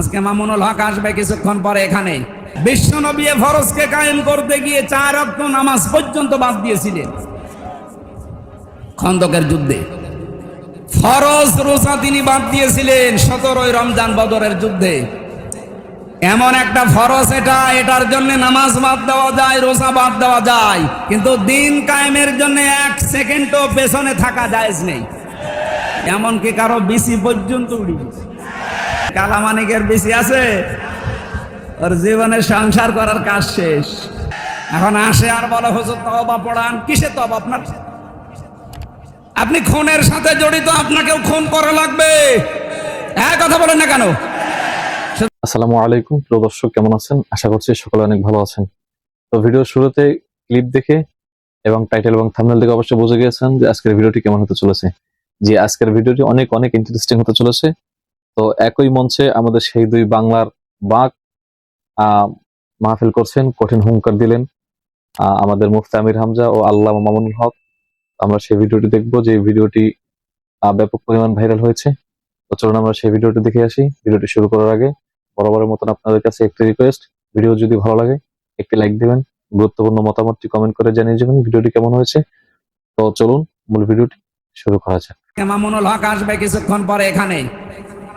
আজকে মামুনুল হক আসবে কিছুক্ষণ পরে এখানে। বিশ্ব নবী ফরজকে কায়েম করতে গিয়ে চার নামাজ পর্যন্ত বাদ দিয়েছিলেন। খন্দকের যুদ্ধে। ফরজ রোজা তিনি বাদ দিয়েছিলেন সতেরোই রমজান বদরের যুদ্ধে। এমন একটা ফরজ এটা, এটার জন্য নামাজ বাদ দেওয়া যায়, রোজা বাদ দেওয়া যায়। কিন্তু দিন কায়েমের জন্য এক সেকেন্ডও পেছনে থাকা যায় নেই। এমনকি কারও বিসি পর্যন্ত উড়ি গেছে। কালামানিকের বেশি আছে? ওর জীবনে সংসার করার কাজ শেষ। এখন আসে আর বলে, হুজুর তবা পড়ান, কিসে তবা আপনার? আপনি খুনের সাথে জড়িত, আপনাকেও খুন করা লাগবে। হ্যাঁ কথা বলেন না কেন? আসসালামু আলাইকুম, প্রিয় দর্শক, কেমন আছেন? আশা করছি সকলে অনেক ভালো আছেন। তো ভিডিও শুরুতে ক্লিপ দেখে এবং টাইটেল এবং থাম্বনেল দেখে অবশ্যই বুঝে গিয়েছেন যে আজকের ভিডিওটি কেমন হতে চলেছে। যে আজকের ভিডিওটি অনেক অনেক ইন্টারেস্টিং হতে চলেছে। তো একই মঞ্চে আমাদের সেই দুই বাংলার বাঘ মাহফিল করছেন, কঠিন হুঙ্কার দিলেন আমাদের মুফতি আমির হামজা ও আল্লাহ মামুনুল হক। আমরা সেই ভিডিওটি দেখব, যে ভিডিওটি ব্যাপক পরিমাণ ভাইরাল হয়েছে। তো চলুন আমরা সেই ভিডিওটি দেখে আসি। ভিডিওটি শুরু করার আগে বরাবরের মতন আপনাদের কাছে একটি রিকোয়েস্ট ভিডিও যদি ভালো লাগে, একটি লাইক দিবেন, গুরুত্বপূর্ণ মতামতটি কমেন্ট করে জানিয়ে যাবেন ভিডিওটি কেমন হয়েছে। তো চলুন মূল ভিডিওটি শুরু করা যাক। মামুনুল হক আসবে কিছুক্ষণ পরে এখানে।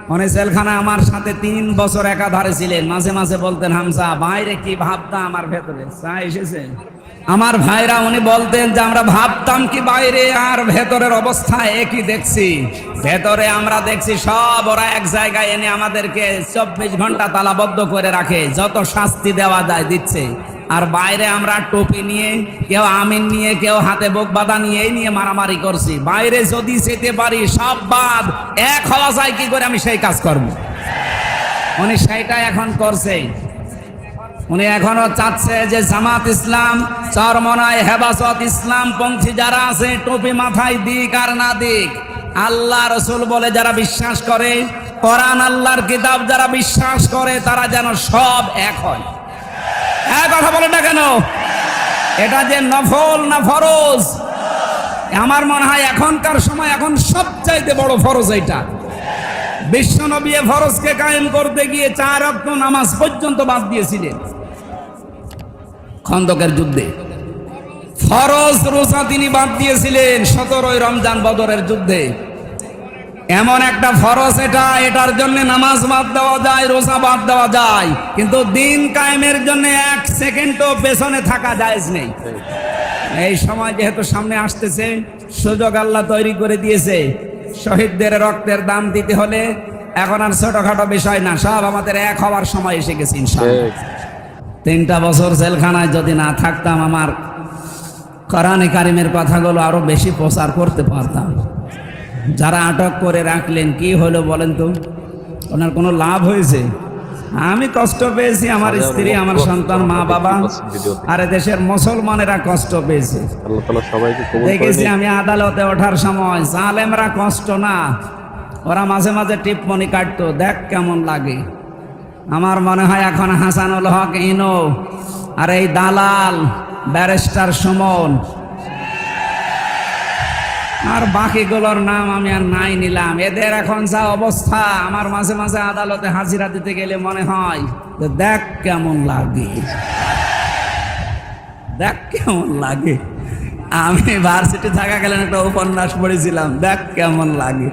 উনি জেলখানা আমার সাথে তিন বছর একাধারে ছিলেন। মাঝে মাঝে বলতেন হামসা বাইরে কি ভাবতা আমার ভেতরে? চা এসেছে? আমার ভাইরা উনি বলতেন যে, আমরা ভাবতাম কি বাইরে আর ভেতরের অবস্থা একই দেখছি। ভেতরে আমরা দেখছি সব, ওরা এক জায়গায় এনে আমাদেরকে চব্বিশ ঘণ্টা তালাবদ্ধ করে রাখে। যত শাস্তি দেওয়া যায় দিচ্ছে। আর বাইরে আমরা টুপি নিয়ে, কেউ আমিন নিয়ে, কেউ হাতে বোক বাঁধা নিয়ে, এই নিয়ে মারামারি করছি। বাইরে যদি যেতে পারি, সব বাদ এক হওয়া যায়, কি করে আমি সেই কাজ করব? উনি সেইটা এখন করছে। উনি এখনও চাচ্ছে যে জামাত ইসলাম, চরমনায় হেবাসত ইসলাম পন্থী যারা আছে, টুপি মাথায় দিক আর না দিক, আল্লাহ রসুল বলে যারা বিশ্বাস করে, কোরআন আল্লাহর কিতাব যারা বিশ্বাস করে, তারা যেন সব এক হয়। হ্যাঁ কথা বলে না কেন? এটা যে নফল না ফরজ? আমার মনে হয় এখনকার সময় এখন সবচাইতে বড় ফরজ এটা বিশ্ব নবী এ ফরজকে কায়েম করতে গিয়ে চার রক্ত নামাজ পর্যন্ত বাদ দিয়েছিলেন। খন্দকের যুদ্ধে। ফরজ রোজা তিনি বাদ দিয়েছিলেন সতেরোই রমজান বদরের যুদ্ধে। এমন একটা ফরজ এটা এটার জন্য নামাজ বাদ দেওয়া যায় রোজা বাদ দেওয়া যায়। কিন্তু দিন কায়েমের জন্য এক সেকেন্ডও পেছনে থাকা যায় নেই। এই সময় যেহেতু সামনে আসতেছে সুযোগ আল্লাহ তৈরি করে দিয়েছে। শহীদদের রক্তের দাম দিতে হলে এখন আর ছোটখাটো বিষয় না সব আমাদের এক হওয়ার সময় এসে গেছে ইনশাআল্লাহ। তিনটা বছর জেলখানায় যদি না থাকতাম আমার কোরআনে কারিমের কথাগুলো আরও বেশি প্রচার করতে পারতাম। যারা আটক করে রাখলেন কি হলো বলেন তো? ওনার কোনো লাভ হয়েছে? আমি কষ্ট পেয়েছি আমার স্ত্রী আমার সন্তান মা বাবা আর দেশের মুসলমানেরা কষ্ট পেয়েছে। দেখেছি আমি আদালতে ওঠার সময় জালেমরা কষ্ট না। ওরা মাঝে মাঝে টিপমনি কাটতো দেখ কেমন লাগে। আমার মনে হয় এখন হাসানুল হক ইনো আর এই দালাল ব্যারিস্টার সুমন আর বাকিগুলোর নাম আমি আর নাই নিলাম। এদের এখন যা অবস্থা, আমার মাঝে মাঝে আদালতে হাজিরা দিতে গেলে মনে হয় দেখ কেমন লাগে। দেখ কেমন লাগে। আমি ভার্সিটি থাকাকালীন একটা উপন্যাস পড়েছিলাম, দেখ কেমন লাগে।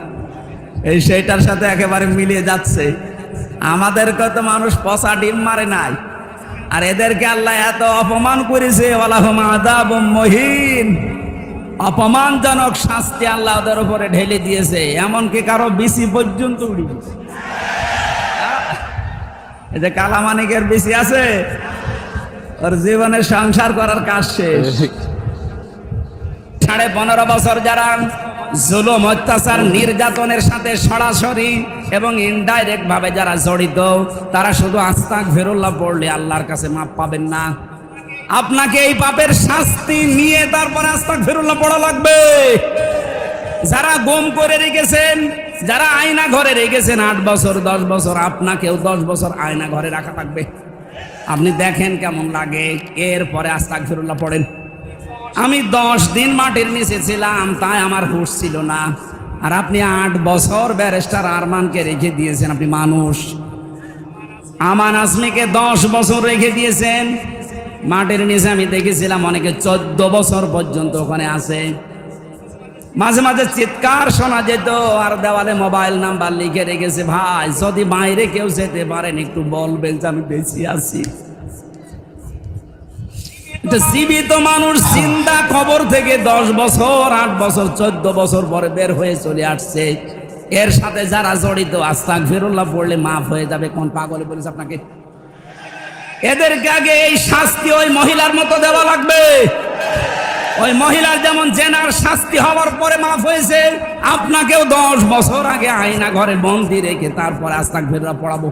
এই সেইটার সাথে একেবারে মিলিয়ে যাচ্ছে। আমাদেরকে তো মানুষ পচা ডিম মারে নাই, আর এদেরকে আল্লাহ এত অপমান করেছে আল্লাহম আদাব মহিন। অপমানজনক শাস্তি আল্লাহ ওদের উপরে ঢেলে দিয়েছে, এমনকি কারও বিসি পর্যন্ত উড়ি এই যে কালামানিকের বিসি আছে, ওর জীবনে সংসার করার কাজ শেষ। সাড়ে পনেরো বছর যারা জুলুম, অত্যাচার, নির্যাতনের সাথে সরাসরি এবং ইনডাইরেক্ট ভাবে যারা জড়িত, তারা শুধু আস্তাক ফেরুল্লাহ পড়লে আল্লাহর কাছে মাপ পাবেন না। আপনাকে এই পাপের শাস্তি নিয়ে তারপরে আস্তাক ফেরুল্লাহ পড়া লাগবে। যারা গম করে রেখেছেন, যারা আয়না ঘরে রেখেছেন, আট বছর, দশ বছর, আপনাকেও দশ বছর আয়না ঘরে রাখা থাকবে। আপনি দেখেন কেমন লাগে। এরপরে আস্তাক ফিরুল্লাহ পড়েন। আমি দশ দিন মাটির নিচে ছিলাম, তাই আমার হুশ ছিল না। আর আপনি আট বছর ব্যারিস্টার আরমানকে রেখে দিয়েছেন, আপনি মানুষ। আমান আসমিকে দশ বছর রেখে দিয়েছেন মাটির নিচে আমি দেখেছিলাম অনেকে চোদ্দ বছর পর্যন্ত ওখানে আছে। মাঝে মাঝে চিৎকার শোনা যেত, আর দেওয়ালে মোবাইল নাম্বার লিখে রেখেছে, ভাই, যদি বাইরে কেউ যেতে পারেন, একটু বলবেন যে আমি বেশি আছি। জীবিত মানুষ চিন্তা খবর থেকে দশ বছর, আট বছর, চোদ্দ বছর পরে বের হয়ে চলে আসছে। এর সাথে যারা জড়িত আস্তাক ফেরুল্লাহ পড়লে মাফ হয়ে যাবে। কোন পাগলে বলেছে আপনাকে? এদেরকে আগে এই শাস্তি ওই মহিলার মতো দেওয়া লাগবে। ওই মহিলার যেমন জেনার শাস্তি হওয়ার পরে মাফ হয়েছে, আপনাকেও দশ বছর আগে আয়না ঘরে বন্দি রেখে তারপরে আস্তাক ফেরুল্লাহ পড়াবো।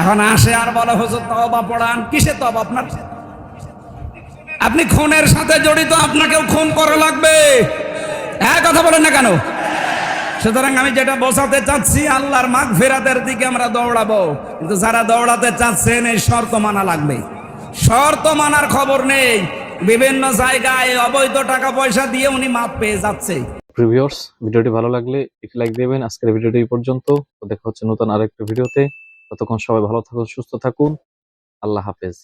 এখন আসে আর বলে, হুজুর তবা পড়ান। কিসে তবা আপনার? আপনি খুনের সাথে জড়িত, আপনাকেও খুন করা লাগবে। হ্যাঁ কথা বলেন না কেন? সুতরাং আমি যেটা বোঝাতে চাচ্ছি, আল্লাহর মাগ ফেরাতের দিকে আমরা দৌড়াবো। কিন্তু যারা দৌড়াতে চাচ্ছেন, এই শর্ত মানা লাগবে। শর্ত মানার খবর নেই। বিভিন্ন জায়গায় অবৈধ টাকা পয়সা দিয়ে উনি মাপ পেয়ে যাচ্ছে। প্রিভিউয়ার্স ভিডিওটি ভালো লাগলে একটি লাইক দেবেন। আজকের ভিডিওটি এই পর্যন্ত। দেখা হচ্ছে নতুন আরেকটা ভিডিওতে। ততক্ষণ সবাই ভালো থাকুন, সুস্থ থাকুন। আল্লাহ হাফেজ।